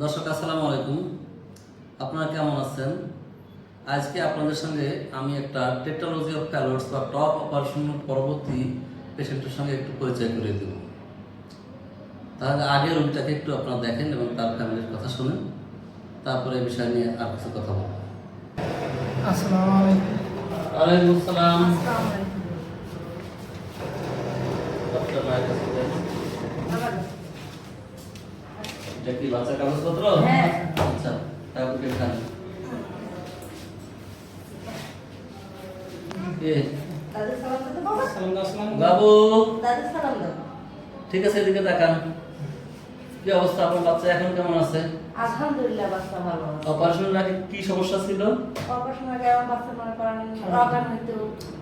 দর্শক আসসালামু আলাইকুম। আপনারা কেমন আছেন? আজকে আপনাদের সঙ্গে আমি একটা টেকনোলজি অফ প্যালোটস বা টপ অপারেশন পরবর্তী পেশেন্টের সঙ্গে একটু পরিচয় করে দেব। তাহলে আগে রোগীটাকে একটু আপনারা দেখেন এবং তার ফ্যামিলির কথা শুনেন। তারপরে এই বিষয় নিয়ে আর কিছু কথা বলব। আসসালামু আলাইকুম। ওয়ালাইকুম আসসালাম। আসসালামু আলাইকুম। ডক্টর মায়ের কাছে যাই। এটা কি বাচ্চার কাগজপত্র হ্যাঁ। আচ্ছা তারপরে খান বাবা। ঠিক আছে এদিকে তাকান কি অবস্থা আপনার বাচ্চা এখন কেমন আছে আলহামদুলিল্লাহ বাচ্চা ভালো। অপারেশনের আগে কি সমস্যা ছিল অপারেশন আগে আমার বাচ্চা মনে করেন অজ্ঞান হইতো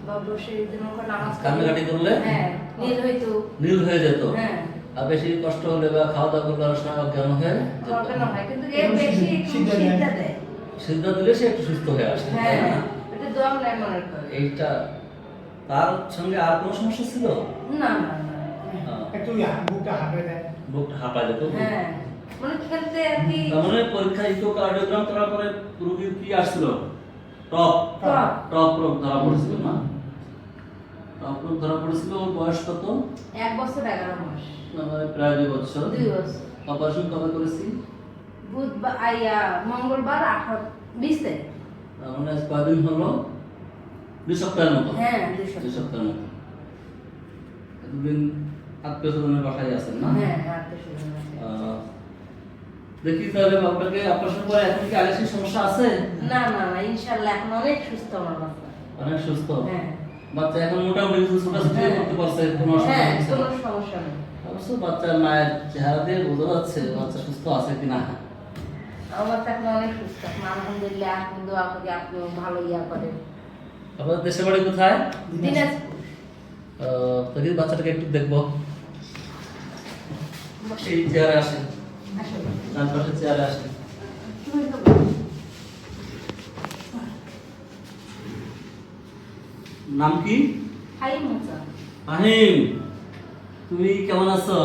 বা বসে যদি মনে নামাজ। কান্নাকাটি করলে? হ্যাঁ নীল হইতো নীল হয়ে যেত হ্যাঁ বেশি কষ্ট হলে বা খাওয়া দাওয়া করলে অজ্ঞান হয়ে? হয় সিদ্ধা দিলে সে একটু সুস্থ হয়ে আসে হ্যাঁ এইটা তার সঙ্গে আর কোনো সমস্যা ছিল? না একটু বুকটা দেয়। বুকটা যেত হ্যাঁ মানে খেলতে আর কি তার মানে পরীক্ষা ইকোকার্ডিওগ্রাম করার পরে রোগীর কি আসছিল? টপ। টপ। টপ রোগ ধরা পড়েছিল না? রোগ ধরা পড়েছিল ওর বয়স কত? এক বছর এগারো মাস। প্রায় দুই বছর। দুই বছর। অপারেশন কবে করেছি? বুধবার আইয়া মঙ্গলবার আঠারো বিশ তারিখ। তার মানে আজ কয়দিন হলো? দুই সপ্তাহের মতো? হ্যাঁ দুই সপ্তাহ। সপ্তাহের মতো। এতদিন আত্মীয় স্বজনের বাসায় আছেন না? হ্যাঁ আত্মীয়-স্বজন দেখি তাহলে আপনাকে অপারেশন পরে এখন কি আগে সমস্যা আছে? না না না ইনশাল্লাহ এখন অনেক সুস্থ আমার বাচ্চা অনেক সুস্থ? হ্যাঁ। বাচ্চা এখন মোটামুটি কিছু ছোটাছুটি হ্যাঁ। করতে পারছে কোনো অসুবিধা হ্যাঁ কোনো সমস্যা নেই। অবশ্য বাচ্চার মায়ের চেহারা দিয়ে বোঝা যাচ্ছে বাচ্চা সুস্থ আছে কিনা। আমার এখন অনেক সুস্থ। আলহামদুলিল্লাহ আপনি দোয়া করি আপনিও ভালো ইয়া করেন। আপনার দেশের বাড়ি কোথায়? দিনাজপুর। বাচ্চাটাকে একটু দেখব। এই চেয়ারে আসে। আসলে ডান পাশে চেয়ারে আসে নাম কি? হাই আহিম তুমি কেমন আছো?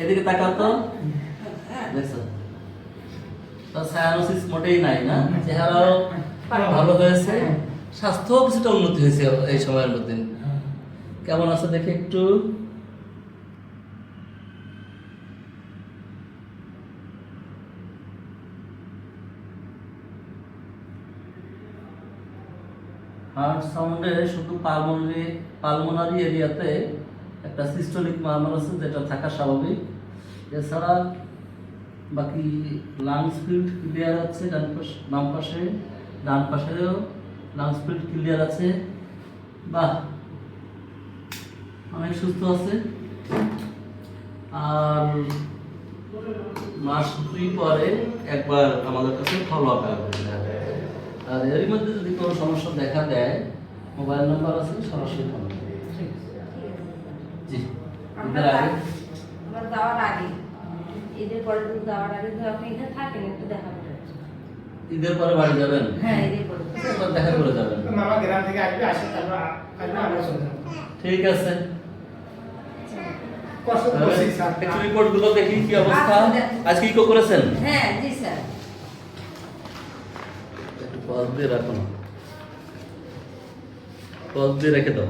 এদিকে তাকাও তো। দেখছ? তো সায়ানোসিস মোটেই নাই না? চেহারাও ভালো হয়েছে। স্বাস্থ্য কিছুটা উন্নতি হয়েছে এই সময়ের মধ্যে। কেমন আছো দেখে একটু? হার্ট সাউন্ডে শুধু পালমোনারি পালমোনারি এরিয়াতে একটা সিস্টোলিক মারমার আছে যেটা থাকা স্বাভাবিক। এছাড়া বাকি লাংস ফিল্ড ক্লিয়ার আছে, ডান পাশে, বাম পাশে, ডান পাশেও লাংস ফিল্ড ক্লিয়ার আছে। বাহ! অনেক সুস্থ আছে। আর মাস দুই পরে একবার আমাদের কাছে ফলো আপ আর এর মধ্যে যদি কোনো সমস্যা দেখা দেয় মোবাইল নাম্বার আছে সরাসরি ফোন। জি। আমরা ঈদের আগে? আমার যাওয়ার আগে ঈদের পরে তো যাওয়ার আগে তো আপনি এখানে থাকেন একটু দেখা করে ঈদের পরে বাড়ি যাবেন? হ্যাঁ ঈদের পরে। দেখা করে যাবেন। মামা গ্রাম থেকে আসবে আসে তারপর আমরা চলে যাব। ঠিক আছে। কষ্ট করছি স্যার। একটু রিপোর্টগুলো দেখি কি অবস্থা। আচ্ছা, আজকে কি করেছেন? হ্যাঁ জি স্যার। পজ দিয়ে রাখো না। পজ দিয়ে রেখে দাও।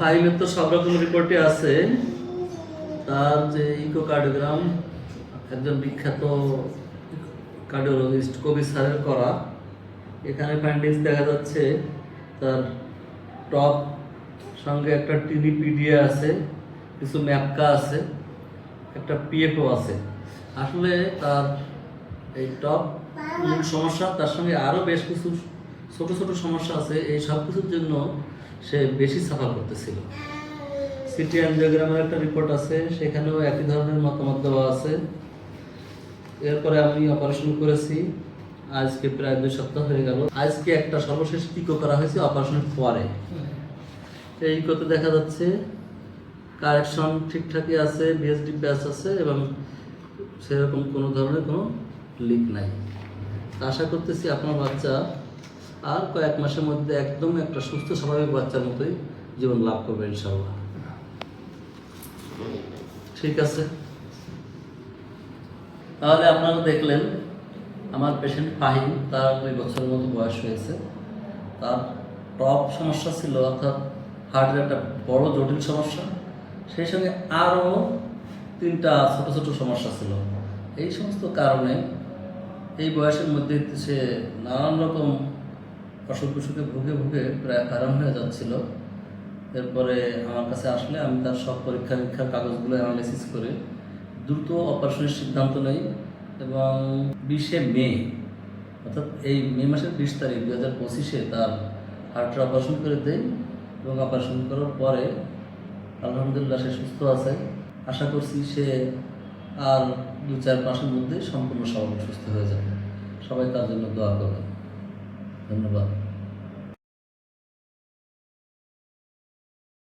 ফাইলের তো সব রকম রিপোর্টই আছে। তার যে ইকোকার্ডিওগ্রাম একজন বিখ্যাত কার্ডিওলজিস্ট কবি স্যারের করা। এখানে ফাইন্ডিংস দেখা যাচ্ছে, তার টপ সঙ্গে একটা টিনি পিডিএ আছে, কিছু ম্যাপকা আছে, একটা পিএফও আছে। আসলে তার এই টপ মূল সমস্যা, তার সঙ্গে আরও বেশ কিছু ছোট ছোট সমস্যা আছে। এই সব কিছুর জন্য সে বেশি সাফার করতেছিল। সিটি অ্যানজিওগ্রামের একটা রিপোর্ট আছে, সেখানেও একই ধরনের মতামত দেওয়া আছে। এরপরে আমি অপারেশন করেছি। আজকে প্রায় দুই সপ্তাহ হয়ে গেল। আজকে একটা সর্বশেষ টিকো করা হয়েছে অপারেশনের পরে। এই কত দেখা যাচ্ছে কারেকশন ঠিকঠাকই আছে বিএসডি ব্যাচ আছে এবং সেরকম কোনো ধরনের কোনো লিক নাই। আশা করতেছি আপনার বাচ্চা আর কয়েক মাসের মধ্যে একদম একটা সুস্থ, স্বাভাবিক বাচ্চার মতোই জীবন লাভ করবে ইনশাল্লাহ ঠিক আছে? তাহলে আপনারা দেখলেন, আমার পেশেন্ট ফাহিম, তার দুই বছরের মতো বয়স হয়েছে। তার টপ সমস্যা ছিল, অর্থাৎ হার্টের একটা বড় জটিল সমস্যা। সেই সঙ্গে আরও তিনটা ছোট ছোট সমস্যা ছিল। এই সমস্ত কারণে এই বয়সের মধ্যে সে নানান রকম অসুখ বিসুখে ভুগে ভুগে প্রায় আরাম হয়ে যাচ্ছিল। এরপরে আমার কাছে আসলে আমি তার সব পরীক্ষা নিরীক্ষার কাগজগুলো অ্যানালাইসিস করে দ্রুত অপারেশনের সিদ্ধান্ত নেই এবং বিশে মে, অর্থাৎ এই মে মাসের বিশ তারিখ দু হাজার পঁচিশে তার হার্টের অপারেশন করে দেই এবং অপারেশন করার পরে আলহামদুলিল্লাহ সে সুস্থ আছে। আশা করছি সে আর দু চার মাসের মধ্যে সম্পূর্ণ সবাই সুস্থ হয়ে যাবে। সবাই তার জন্য দোয়া করবেন। ধন্যবাদ।